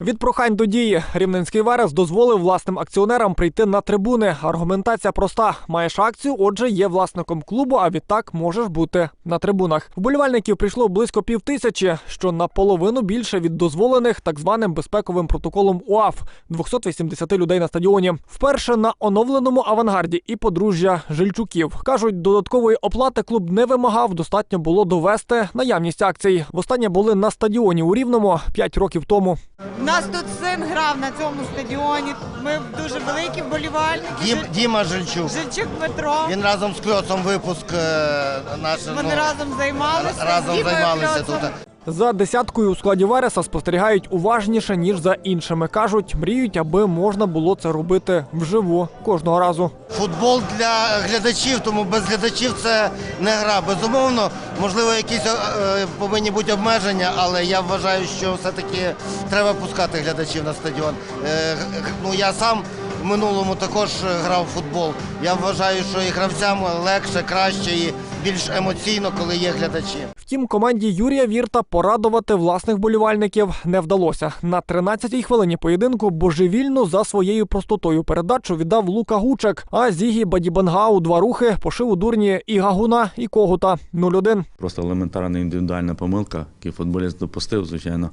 Від прохань до дії Рівненський Верес дозволив власним акціонерам прийти на трибуни. Аргументація проста: маєш акцію, отже, є власником клубу, а відтак можеш бути на трибунах. Вболівальників прийшло близько пів тисячі, що наполовину більше від дозволених так званим безпековим протоколом УАФ 280 людей на стадіоні. Вперше на оновленому авангарді і подружжя Жильчуків кажуть, додаткової оплати клуб не вимагав. Достатньо було довести наявність акцій. Востаннє були на стадіоні у Рівному 5 років тому. Нас тут син грав на цьому стадіоні. Ми дуже великі вболівальники. Дім, Жи- Діма Жильчук. Жильчук Петро. Він разом з Кльоцом випуск е, наш. Вони ну, разом займалися. разом Діма займалися Кльоцом. тут. За десяткою у складі Вереса спостерігають уважніше ніж за іншими. кажуть, мріють, аби можна було це робити вживу кожного разу. Футбол для глядачів, тому без глядачів це не гра. Безумовно, можливо, якісь е, повинні бути обмеження, але я вважаю, що все-таки треба пускати глядачів на стадіон. Е, ну, я сам в минулому також грав в футбол. Я вважаю, що і гравцям легше, краще і більш емоційно, коли є глядачі. Втім, команді Юрія Вірта порадувати власних болівальників не вдалося. На 13-й хвилині поєдинку божевільно за своєю простотою передачу віддав Лука Гучек, а Зігі Бадібангау два рухи пошив у дурні і Гагуна, і Когута 0-1. Просто елементарна індивідуальна помилка, яку футболіст допустив, звичайно.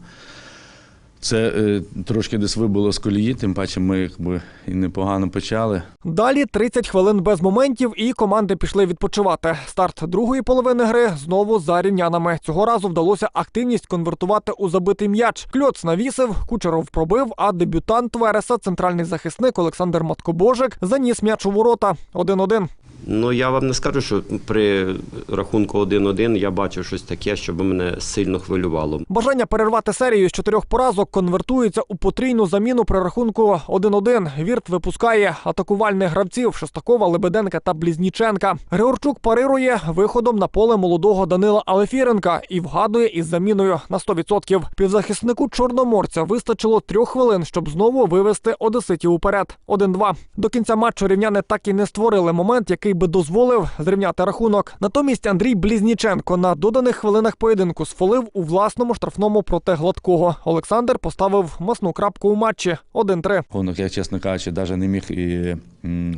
Це е, трошки десь вибило з колії, тим паче ми якби і непогано почали. Далі 30 хвилин без моментів, і команди пішли відпочивати. Старт другої половини гри знову за рівнянами. Цього разу вдалося активність конвертувати у забитий м'яч. Кльоц навісив, Кучеров пробив, а дебютант Вереса, центральний захисник Олександр Маткобожик, заніс м'яч у ворота 1-1. Ну я вам не скажу, що при рахунку 1-1 я бачив щось таке, що мене сильно хвилювало. Бажання перервати серію з чотирьох поразок конвертується у потрійну заміну при рахунку 1-1. Вірт випускає атакувальних гравців Шестакова, Лебеденка та Блізніченка. Григорчук парирує виходом на поле молодого Данила Алефіренка і вгадує із заміною на 100%. Півзахиснику чорноморця вистачило трьох хвилин, щоб знову вивести одеситів уперед. 1-2. До кінця матчу рівняни так і не створили момент, який би дозволив зрівняти рахунок. Натомість Андрій Блізніченко на доданих хвилинах поєдинку сфолив у власному штрафному проти гладкого. Олександр поставив масну крапку у матчі 1-3. Рахунок, я, чесно кажучи, навіть не міг і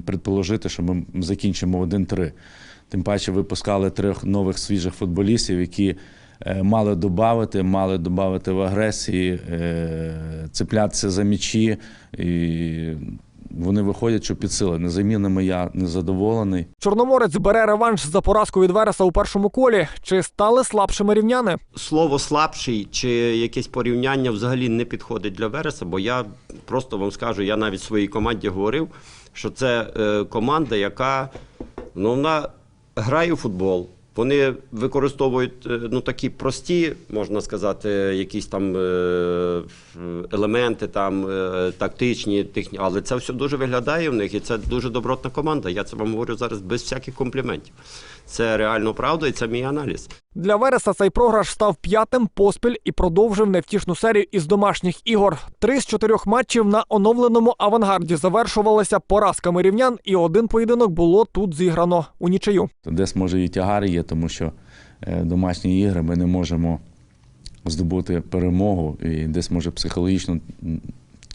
предположити, що ми закінчимо 1-3. Тим паче випускали трьох нових свіжих футболістів, які е, мали додати, мали додати в агресії, е, цеплятися за м'ячі. І вони виходять, що підсилені. Замінами я незадоволений. Чорноморець бере реванш за поразку від Вереса у першому колі. Чи стали слабшими рівняни? Слово слабший чи якесь порівняння взагалі не підходить для Вереса, бо я просто вам скажу, я навіть своїй команді говорив, що це е, команда, яка ну, вона грає у футбол. Вони використовують е, ну, такі прості, можна сказати, якісь там е, елементи, там, е, тактичні, техні, але це все дуже виглядає в них, і це дуже добротна команда. Я це вам говорю зараз без всяких компліментів. Це реально правда, і це мій аналіз. Для Вереса цей програш став п'ятим поспіль і продовжив невтішну серію із домашніх ігор. Три з чотирьох матчів на оновленому авангарді завершувалися поразками рівнян, і один поєдинок було тут зіграно у нічию. Десь може і тягар є, тому що е, домашні ігри ми не можемо здобути перемогу, і десь може психологічно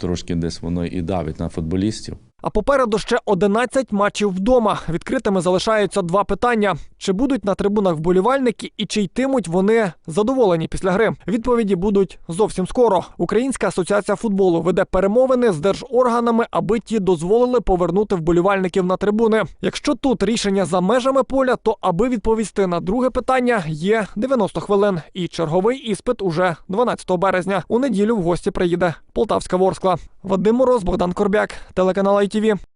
трошки десь воно і давить на футболістів. А попереду ще 11 матчів вдома. Відкритими залишаються два питання: чи будуть на трибунах вболівальники і чи йтимуть вони задоволені після гри? Відповіді будуть зовсім скоро. Українська асоціація футболу веде перемовини з держорганами, аби ті дозволили повернути вболівальників на трибуни. Якщо тут рішення за межами поля, то аби відповісти на друге питання, є 90 хвилин. І черговий іспит уже 12 березня. У неділю в гості приїде Полтавська Ворскла. Вадим Мороз, Богдан Корбяк, телеканал ITV.